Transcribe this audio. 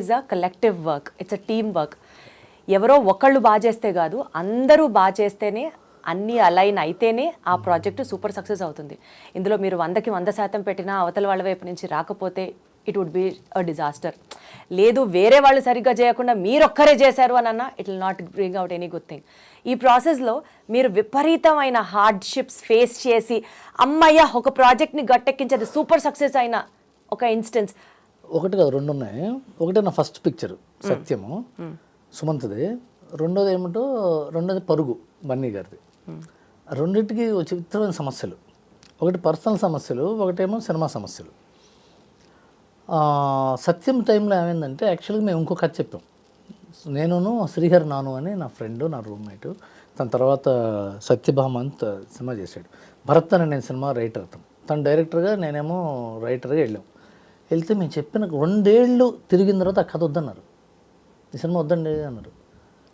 Is a collective work it's a team work ఎవరో ఒకళ్ళు బాగా చేస్తే కాదు అందరూ బాగా చేస్తేనే అన్నీ అలైన్ అయితేనే ఆ ప్రాజెక్టు సూపర్ సక్సెస్ అవుతుంది. ఇందులో మీరు వందకి వంద శాతం పెట్టినా అవతల వాళ్ళ వైపు నుంచి రాకపోతే it would be a disaster లేదు వేరే వాళ్ళు సరిగ్గా చేయకుండా మీరొక్కరే చేశారు అని అన్నా it will not bring out any good thing ఈ ప్రాసెస్లో మీరు విపరీతమైన హార్డ్షిప్స్ ఫేస్ చేసి అమ్మయ్య ఒక ప్రాజెక్ట్ని గట్టెక్కించేది సూపర్ సక్సెస్ అయిన ఒక ఇన్స్టెన్స్ ఒకటి కాదు రెండు ఉన్నాయి. ఒకటి నా ఫస్ట్ పిక్చర్ సత్యము. సుమంత్ది. రెండోది ఏమిటో రెండోది పరుగు బన్నీ గారిది. రెండింటికి చిత్రమైన సమస్యలు. ఒకటి పర్సనల్ సమస్యలు ఒకటేమో సినిమా సమస్యలు. సత్యం టైంలో ఏమైందంటే యాక్చువల్గా మేము ఇంకో కథ చెప్పాం. నేనును శ్రీహర్ నాను అని నా ఫ్రెండ్ నా రూమ్మేట్ తన తర్వాత సత్యభామ అంత సినిమా చేశాడు. భరత్ అని నేను సినిమా రైటర్ అతను. తను డైరెక్టర్గా నేనేమో రైటర్గా వెళ్ళాం. వెళ్తే మేము చెప్పిన రెండేళ్ళు తిరిగిన తర్వాత ఆ కథ వద్దన్నారు. ఈ సినిమా వద్దండి అన్నారు.